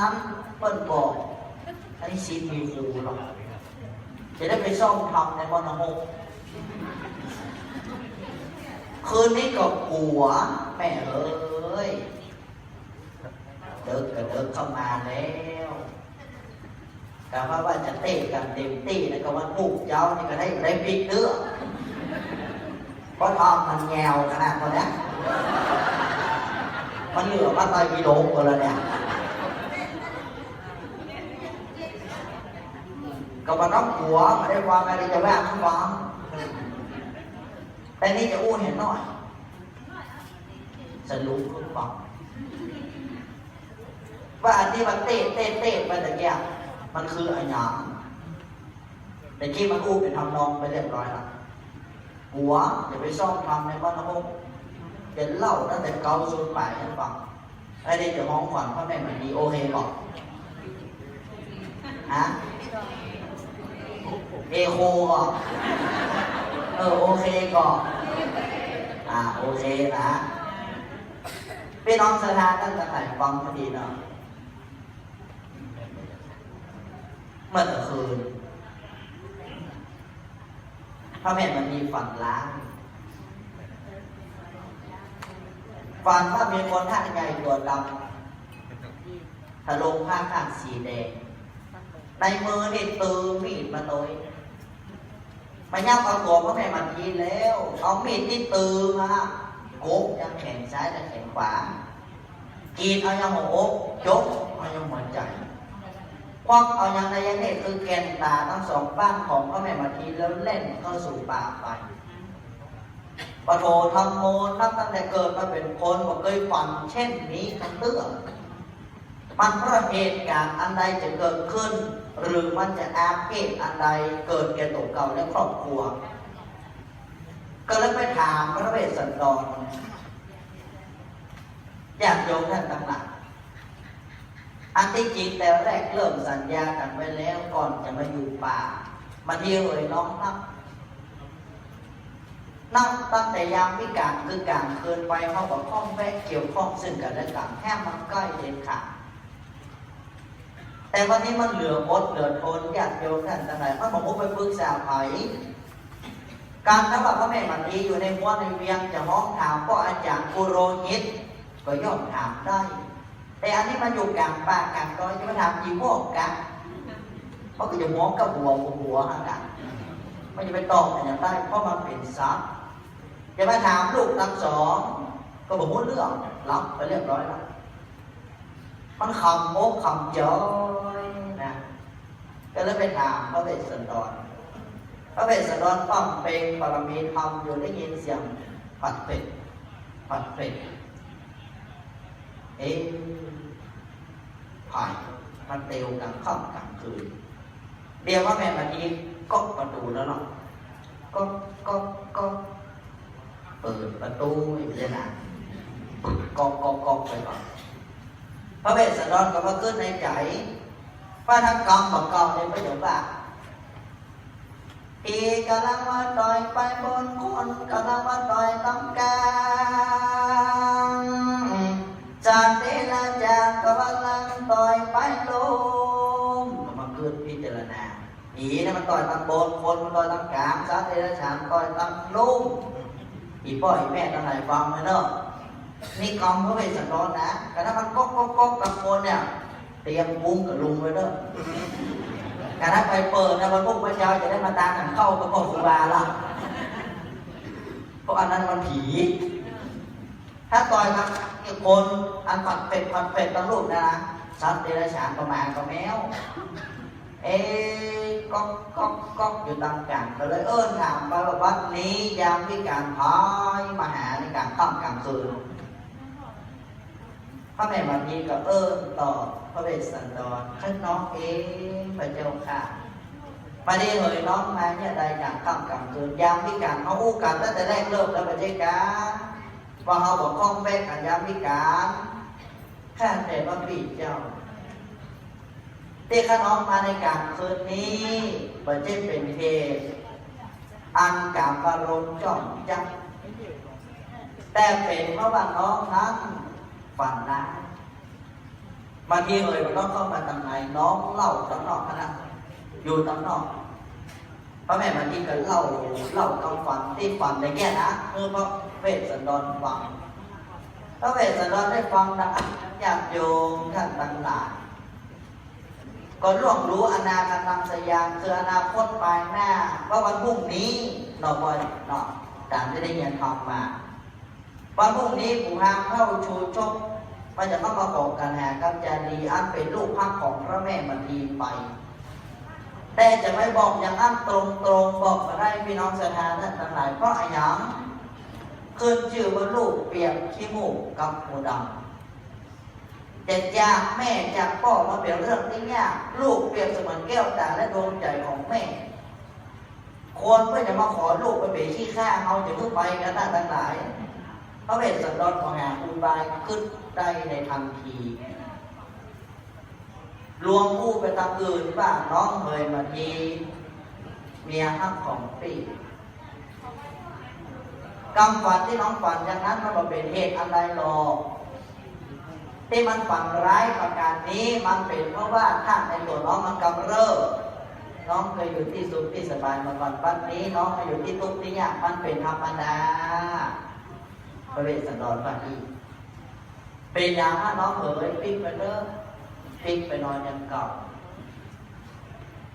นั้นเปิ้นบอกอันนี้ซีมีครูหรอกจะได้ไปซ่อมทำในวันหกคืนนี้ก็กลัวแม่เอ้ยเดิกก็เดิกเข้ามาแล้วกะว่าว่าจะเต้กันเต็มที่แล้วก็วันปลูกเจ้านี่ก็ได้ได้ปิดเนื้อเพราะทองมันแงวขนาดนั้นมันเหลือมาตายกิโลกว่าแล้วเนี่ย ก็มาน้องหัวมาได้ความอะไรจะแวะทั้งฟังแต่นี่จะอู้เห็นหน่อยสรุปคุณฟังว่าอันที่มันเตะเตะเตะไปแตะเกียบมันคืออะไรอย่างแต่กี้มันอู้เป็นทำนองไปเรียบร้อยล้วหัวอย่าไปซ่อมทำในบ้านห้องเดี๋ยวเล่าตั้งแต่เกาสุดปลให้ฟังไอ้นี่จะมองขวัญพ่อแม่มันดีโอเคก่อนฮะ เอโคก่อนเออโอเคก่อนอ่าโอเคนะพี่น้องสถานท่านจะไหนฟังพอดีเนาะเมื่อคืนพระแม่มันมีฝันล้างฝันว่ามีคนท่าใหญ่ตัวดำทะลงผ้าข้างสีแดง ในมือนี่ตือมีดมาโดยมาย่างเอาตัวพ่อแม่มันทีแล้ว เอามีดที่ตือมาโกกยังแขนซ้ายและแขนขวากีดเอายังหัวอกยกเอายังหัวใจควักเอายังในยังเนี่ยคือแกนตาทั้งสองบ้านของพ่อแม่มันทีแล้วเล่นเข้าสู่ป่าไปปะโททำโมนับตั้งแต่เกิดมาเป็นคนบอกเคยฝันเช่นนี้ทั้งเตื้อมันเพราะเหตุการณ์อันใดจะเกิดขึ้น หรือมันจะอาเพศอันใดเกิดแก่ตัวเก่าและครอบครัว ก็เลยไปถามพระเวสสันดรอยากโยมท่านต่างหลักอันที่จริงแต่แรกเริ่มสัญญากันไว้แล้วก่อนจะมาอยู่ป่า มาเที่ยวเอ่ยน้องนับนับตั้งแต่ยามวิการคือการเกินไปเขากับข้องแวะเกี่ยวข้องซึ่งกันและกันแค่มันใกล้เด็ดขาด แต่วันนี้มันเหลืออดเหลือทนญาติโยมท่านทั้งหลายมันบอกว่าไปปรึกษาไผการถ้าว่าพระแม่มันดีอยู่ในหัวในเวียงจะห้องถามก็อาจารย์กุโรหิตก็ย่อมถามได้ แต่อันนี้มันอยู่กลางป่ากลางดอยจะมาถามยีพวกกันเพราะก็จะมองกับหัวหัวหันกันมันจะไปตอบกันอย่างได้เพราะมันเป็นซับจะมาถามลูกทั้งสองก็บอกว่าเรื่องรับไปเรียบร้อยแล้ว มันคำโมกคำย้อยนะก็เลยไปถามพระเวสสันดรพระเวสสันดรฟังเพลงบารมีธรรมอยู่ได้ยินเสียงผัดเป็ดผัดเป็ดเอ๊ะผ่านมันเตียวกลางค่ำกลางคืนเดียวว่าแม่มันอีกก็ประตูแล้วเนาะก็ก็ก็เปิดประตูอีกเลยนะก็ก็ก็ไปก่อน พระเวสสันดรก็มาขึ้นในใจว่าถ้ากรรมของกรรมในประโยชน์ว่าอีกำลังว่าต่อยไปบนคนกำลังว่าต่อยต้องการจากเทละจากกำลังต่อยไปลงมาขึ้นพิจารณาอีนี่มันต่อยตั้งบนคนมันต่อยตั้งกลางสัตว์เดรัจฉานต่อยตั้งลุ่มอีพ่ออีแม่ทั้งหลายฟังไหมเนาะ นี่กองพระเวสสันดรนะแต่ถ้ามันก๊กก๊กก๊กตะโกนเนี่ยเตรียมบุ้งกับลุงไว้เด้อแต่ถ้าไปเปิดนะวันพวกพระเจ้าจะได้มาตามกันเข้ากับพ่อครูบาละเพราะอันนั้นมันผี ถ้าต่อยกับอีกคนอันผัดเป็ดผัดเป็ดตั้งลูกนะสัตว์เดรัจฉานประมาณกับแมว เอ๊ก๊กก๊กก๊อกอยู่ตามกลางก็เลยเอิ้นถามไปว่าวัดนี้ยามวิการพายมาหาในการค่ำกางคืนพ ระแม่มารีก็เอิ้นตอพระเวสสันดรท่านน้องเองพระเจ้าค่ะมาดีเหยน้องมาเนี่ยได้อย่างค่ำกลางคืนยามวิการเขาอู้กันตั้งแต่แรกเริ่มแล้วพระเจ้าค่ะว่าเขาบอกข้องแบกกันยามวิการข้าแต่พระปีเจ้าที่ข้าน้องมาในกลางคืนนี้ประเทศเป็นเหตุอันกามบารมจ้องจังแต่เป็นเพราะว่าน้องนั้น ฝันร้ายบางทีเอ่ยมันต้องเข้ามาทางไหนน้องเล่าตำนอกขนาดอยู่ตำนอกพระแม่บางทีก็เล่าเล่าคำฝันที่ฝันในแง่นะเมื่อพระเวสสันดรฟังพระเวสสันดรได้ฟังนะญาติโยมท่านทั้งหลายก็ล่วงรู้อนาคตนำสยามคืออนาคตปลายหน้า ว่าวันพรุ่งนี้เนาะบอยเนาะตามที่ได้ยินทำมา วันพรุ่งนี้ปู่พามเข้าชูชก มันจะต้องมาขอกันแหากับจารีอันเป็นลูกพักของพระแม่มัทีไป แต่จะไม่บอกอย่างอันตรงตรงๆบอกมาได้พี่น้องสถานท่านทั้งหลายเพราะอะไรอย่างขึ้นชื่อว่าลูกเปียกขี้มูกกับหูดำจะจากแม่จากพ่อมาเป็นเรื่องที่ยากลูกเปรียบเสมือนแก้วตาและดวงใจของแม่คนเพื่อจะมาขอลูกไปเปขี้ข้าเอาจะขึ้นไปกันนั่นทั้งหลายพระเวสสันดรของหาอุบายขึ้น ได้ในทันทีลวงผู้ไปทำอื่นบ้างน้องเมยมาทีเมียฮักของปีกรรมฝันที่น้องฝันอย่างนั้นมันเป็นเหตุอะไรหรอกที่มันฝันร้ายประการนี้มันเป็นเพราะว่าถ้านในตัวน้องมันกำเริบน้องเคยอยู่ที่สุขที่สบายมาก่อนปัจจุบันนี้ น้องมาอยู่ที่ทุกข์ที่ยากมันเป็นธรรมดาพระเวสสันดรว่าอีกเป็นอย่างว่าน้องเอ๋ยปิ๊กไปเด้อปิ๊กไปนอนยังเก่า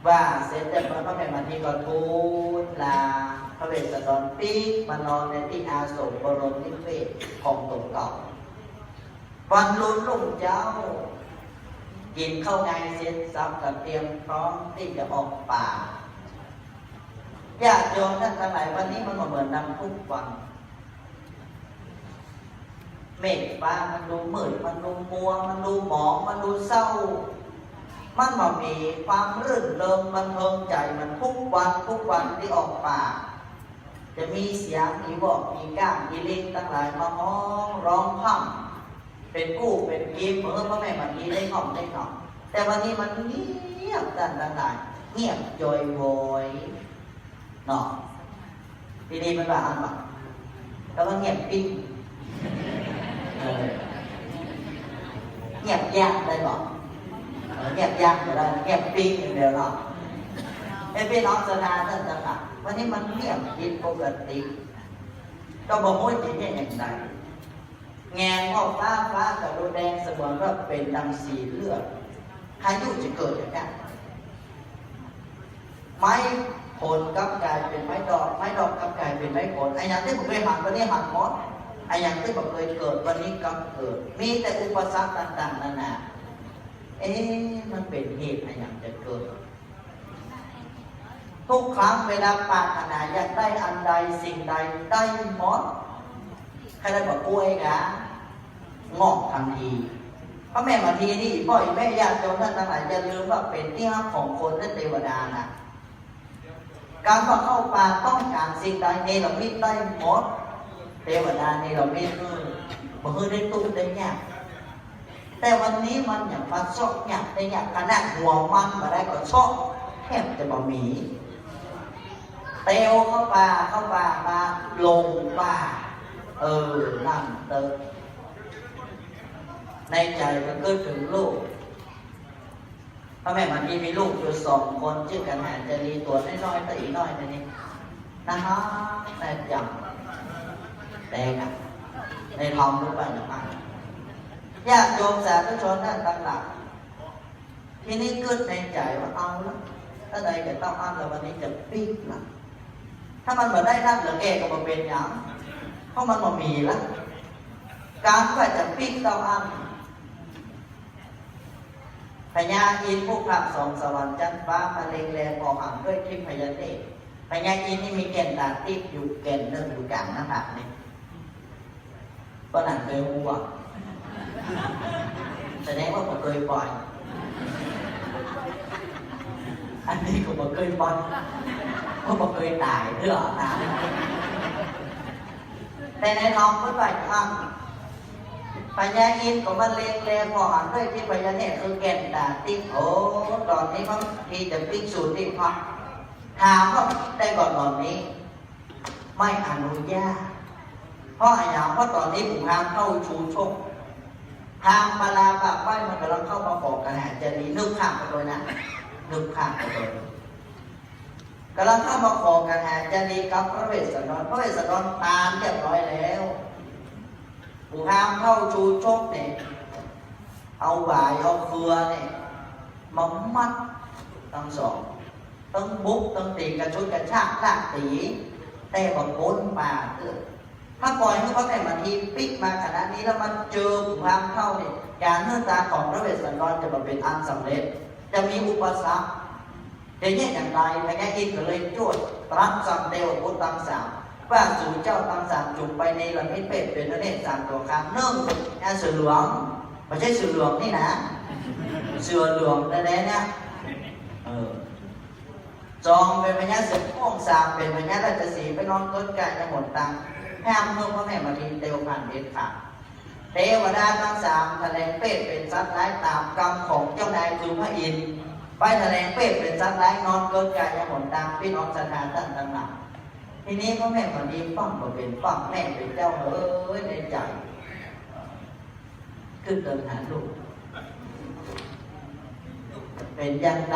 ว่าเสร็จแต่พระแม่มาทีก็ทูลลาพระเวสสันดรปิ๊กมานอนในที่อาสมบรมนิเวศของตกเก่าวันรุ่นลุ่งเจ้า กินเข้าไงเสร็จสับกับเตรียมพร้อมที่จะออกป่าญาติโยมท่านทั้งหลายวันนี้มันก็เหมือนนำทุกวัน เมฆฟ้ามันดูมืดมันดูมัว มันดูหมองมันดูเศร้า มันบ่มีความรื่นเริงมันเทิงใจมันทุกวันทุกวันที่ออกป่าจะมีเสียงมีบอกมีก้างมีเลิงตั้งหลายมาห้องร้องพ่ำเป็นกู้เป็นกีมเมื่อพ่อแม่มันมีได้ห้องได้หนองแต่วันนี้มันเงียบดันดันดันเงียบโยยโวยเนาะทีนี้มันว่าอันบ่แล้วก็เงียบปิ้ง เงียบยากได้บอกเออเงียบยากไม่ได้เงียบปิ้งอย่างเดียวหรอกไอ้พี่น้องสนาท่านต่างๆวันนี้มันเงียบผิดปกติก็บอกว่าจะเป็นอย่างไรแงงออกฟ้าฟ้ากับรูแดงสมอนว่าเป็นดังสีเลือดพายุจะเกิดอย่างนั้ไม้ผลกับกลายเป็นไม้ดอก ไม้ดอกกับกลายเป็นไม้ผลไอ้อย่างที่ผมเคยหันวันนี้หันหมด ไอ้อย่างที่บอกเคยเกิดวันนี้ก็เกิด มีแต่อุปสรรคต่างๆนานา เอ๊ะมันเป็นเหตุอะไรอย่างจะเกิด ทุกครั้งเวลาปรารถนาอยากได้อันใดสิ่งใดได้หมดใครได้บอกกล้วยกะงอกทันทีพระแม่มาทีนี่พ่อแม่ญาติโยมท่านทั้งหลายอย่าลืมว่าเป็นที่ฮักของคนและเทวดานะการว่เข้าป่าต้องการสิ่งใดเนรมิตได้หมด เทวดานี่เราไม่เคยบ่เคยได้ตุ้มได้ยากแต่วันนี้มันอย่างมาชอกยากได้ยากขนาดหัวมันมาได้ก็ชอกแทบจะบ่มีเตวเข้าป่าเข้าป่ามาลงป่า เออนั่นเติมในใจมันก็ถึงลูกพ่อแม่มันมีมีลูกอยู่สองคนชื่อกันหาจะรีตัวน้อยๆแต่อีน้อยแต่นี้นะฮะแต่จัง แดงอะในทองทุกวันมากญาติโยมสาธุชนท่นตั้งหลักทีนี้เกิดในใจว่าเอาแล้วถ้าใดจะต้องอ้างแล้ววันนี้จะปิกละถ้ามันมาได้ท่นหลือแก่ก็มาเป็นอย่างเพราะมันมามีแล้วการว่จะปิกต้องอ้างพญาอินผู้ขับสองสวรรค์จันทร์ฟ้ามาเลงแรงออกห่างด้วยทิพพยาเทพพญาอินนี่มีแก่นดาติดอยู่แก่นเนื่งอยู่กลางหน้าผากนี่ ก็หนังเคยหัวแสดงว่าผมเคยปล่อย อันนี้ก็ผมเคยปล่อยก็ผมเคยตายเรื่อตายแต่ในท้องพุทธไหวข้งปัญญาอินของมันเลงแรงพอหันด้วยที่ปัญญาเนี่ยคือแก่นดาติ๊กโอ้ตอนนี้มันที่จะปิ๊กสูตรที่พักถามว่าได้ก่อนตอนนี้ ไม่อนุญาต เพราะอะไรอย่างเพราะตอนนี้ผมพาเข้าชูชกทางปลาปากไว้มันกำลังเข้ามาบอกกันหาจะดีนึกข้ามไปเลยนะนึกข้ามไปเลยกำลังเข้ามาขอกันหาจะดีกับพระเวสสันดรพระเวสสันดรตามเรียบร้อยแล้วผู้ห้ามเข้าชูชกเนี่ยเอาหวายเอาเฟือเนี่ยมามัดทั้งสองตั้งบุกตั้งตีกระชุดกระชากลากตีแต่บอกพ้นมาเถอ ถ้าปล่อยให้เขาแต่มาทีปิกมาขนาดนี้แล้วมันเจอผู้ห้ามเข้าเนี่ยการเนื่อตาของพระเวสสันดรจะมาเป็นอันสำเร็จ จะมีอุปสรรคจะแยกอย่างไรพญาอินก็เลยจวดตรัสสั่งเดวพุทธังสามว่าสู่เจ้าตังสามจุงไปในละมิตเป็ดเป็นนเนศสามตัวครั้งเนื่องงานเสือหลืองไม่ใช่เสือหลืองนี่นะเสือหลืองแต่แล้วเนี่ยเออจองเป็นพญาเสือพ่วงสามเป็นพญาราชสีไปนอนต้นกายจะหมดตังค์ ห้ามเมื่อพ่อแม่มาทีเตวผ่านเด็ดขาดเทวดาทั้งสามแถลงเป็ดเป็นสัตว์ร้ายตามกรรมของเจ้านายคือพระอินทร์ไปแถลงเป็ดเป็นสัตว์ร้ายนอนเกินกายหมดตังค์พี่น้องสถานตั้งต่างๆทีนี้พ่อแม่มาทีฟังก็เป็นฟังแม่เป็นเจ้าเอ้ยในใจขึ้นเดินหาลูกเป็นยังไง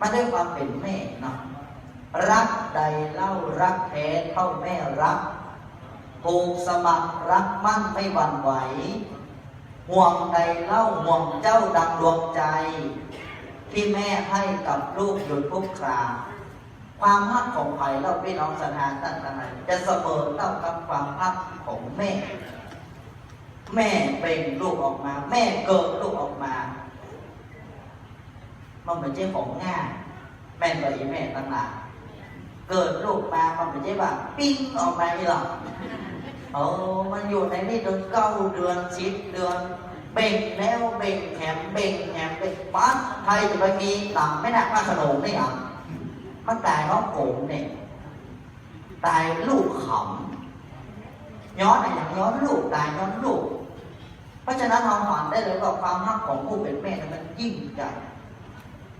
มาด้วยความเป็นแม่เนาะ รักใดเล่ารักแท้เท่าแม่รักผูกสมัครรักมั่นไม่หวั่นไหว ห่วงใดเล่าห่วงเจ้าดังดวงใจ ที่แม่ให้กับลูกอยู่ทุกครา ความฮักของใครเล่าพี่น้องสถานตั้งแต่ไหนจะเสมอเท่ากับความฮักของแม่ แม่เป็นลูกออกมา แม่เกิดลูกออกมา มันไม่ใช่ของง่ายแม่นบ่อีแม่ตั้งหลาย เกิดลูกมามันไม่ใช่ว่าปิ้งออกมาอีหรอกเออมันอยู่ในนี่จนเก้าเดือนสิบเดือน เบ่งแล้วเบ่งแถมเบ่งแถมเบ่งปั๊บใครจะไปมีต่ำไม่นักมาขนมนี่อะมันตายเพราะผมเนี่ยตายลูกขำย้อนอะไรอย่างย้อนลูกตายย้อนลูก เพราะฉะนั้นเราหวังได้เลยว่าความรักของผู้เป็นแม่นั้นมันยิ่งใหญ่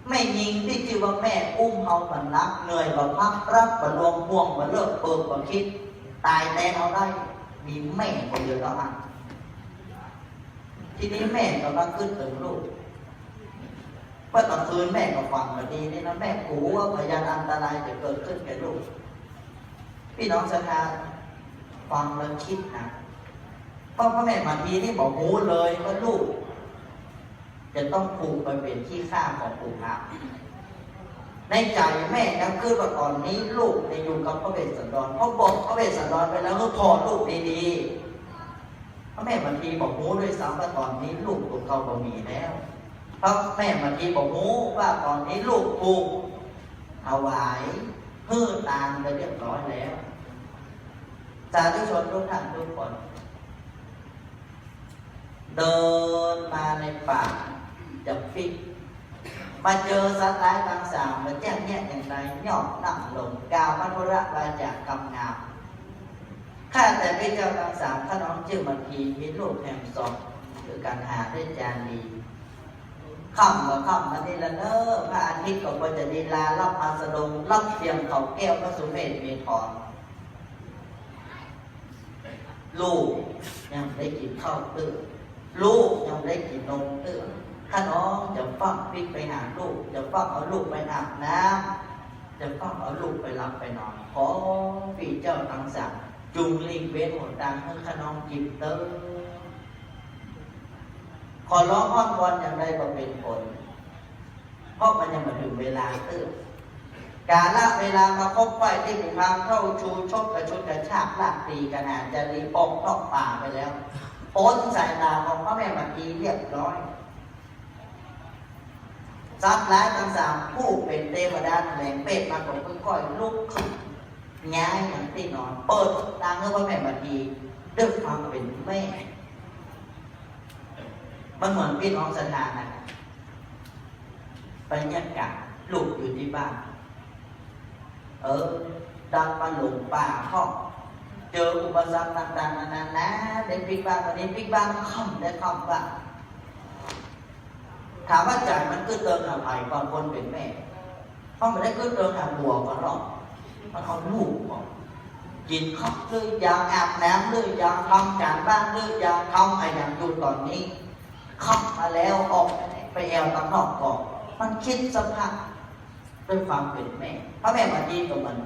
แม่ยิงที่ชื่ว่าแม่อุ้มเฮาบันรักเหนื่อยบัพักรักบัรวมห่วงบัเลิกเปิดบัคิด ตายแต่เอาได้ มีแม่คนเดียวเท่านั้นทีนี้แม่กำลังขึ้นถึงลูกเมื่อตอนคืนแม่ก็ฟังมาดีนี่นะแม่กลัวว่าพยานอันตรายจะเกิดขึ้นแก่ลูก พี่น้องสถาฟังแล้วคิดนะเพราะพ่อแม่มาทีนี่บอกหูเลยว่าลูก จะต้องผูกไปเป็นที่ข้าของปู่พระในใจแม่ยังคือว่าตอนนี้ลูกจะอยู่กับพระเวสสันดรเพราะบอกพระเวสสันดรไปแล้วก็พอลูกดีๆพระแม่บางทีบอกหูด้วยซ้ำว่าตอนนี้ลูกถูกเขาบะมีแล้วเพราะแม่บางทีบอกหูว่าตอนนี้ลูกถูกถวายเพื่อตามไปเรียบร้อยแล้วสาธุชนทุกท่านทุกคน เดินมาในป่า จะฟิกมาเจอสัตว์ร้ายต่างสามมาแจ้งแยกอย่างไรย่อมนั่งลงกาวมัทุระวาจากกำงามข้าแต่พระเจ้าต่างสามข้าน้องชื่อมันทีมีลูกแห่งสองคือการหาด้วยจานดีค่ำกับค่ำมันนี่ละเนอพระอาทิตย์ก็ควรจะดีลารับอาสดงรับเทียมเขาแก้วพระสุเมธเมธรลูกยังได้กินข้าวตื้อลูกยังได้กินนมเตื้อ ถ้าน้องจะฟักพริกไปหาลูก จะฟักเอาลูกไปอาบน้ำจะฟักเอาลูกไปรับไปนอน ขอพี่เจ้าทั้งสามจุงลิงเว้นหมดดังให้ข้าน้องจิบเตอขอร้องอ้อนวอนอย่างไรก็เป็นผลเพราะมันยังมาถึงเวลาเตื้อการละเวลามาพบไว้ที่ผูพามเข้าชูชกกระชุดกระชากลากตีกันอาจะรีปอกนอกป่าไปแล้วพ้นสายตาของพระแม่มาทีเรียบร้อย สัตว์ร้ายทั้งสามผู้เป็นเทวดาแหลงเป็ดมาของค่อยๆลุกขึ้นย้ายอย่างที่นอน เปิดทางให้พระแม่มาทีด้วยความเป็นแม่ มันเหมือนพี่น้องสถานะบรรยากาศลูกอยู่ที่บ้าน เออดังมาหลงป่าห้องเจออุปสรรคต่างๆนานานะเด็กปิ๊กบ้านวันนี้ปิ๊กบ้านค่อมได้ค่อมว่า ถามว่าใจมันคือเติมหาภัยก่อนคนเป็นแม่เพราะมันได้คือเติมหาบัวก่อนหรอกมันเอาลูกก่อนกินข้าวหรือยังอาบน้ำหรือยังทำการบ้านหรือยังทำอะไรอย่างอยู่ตอนนี้ขับมาแล้วออกไปแอวตังนอกก่อนมันคิดสภาพด้วยความเป็นแม่พระแม่มาดีกับมัน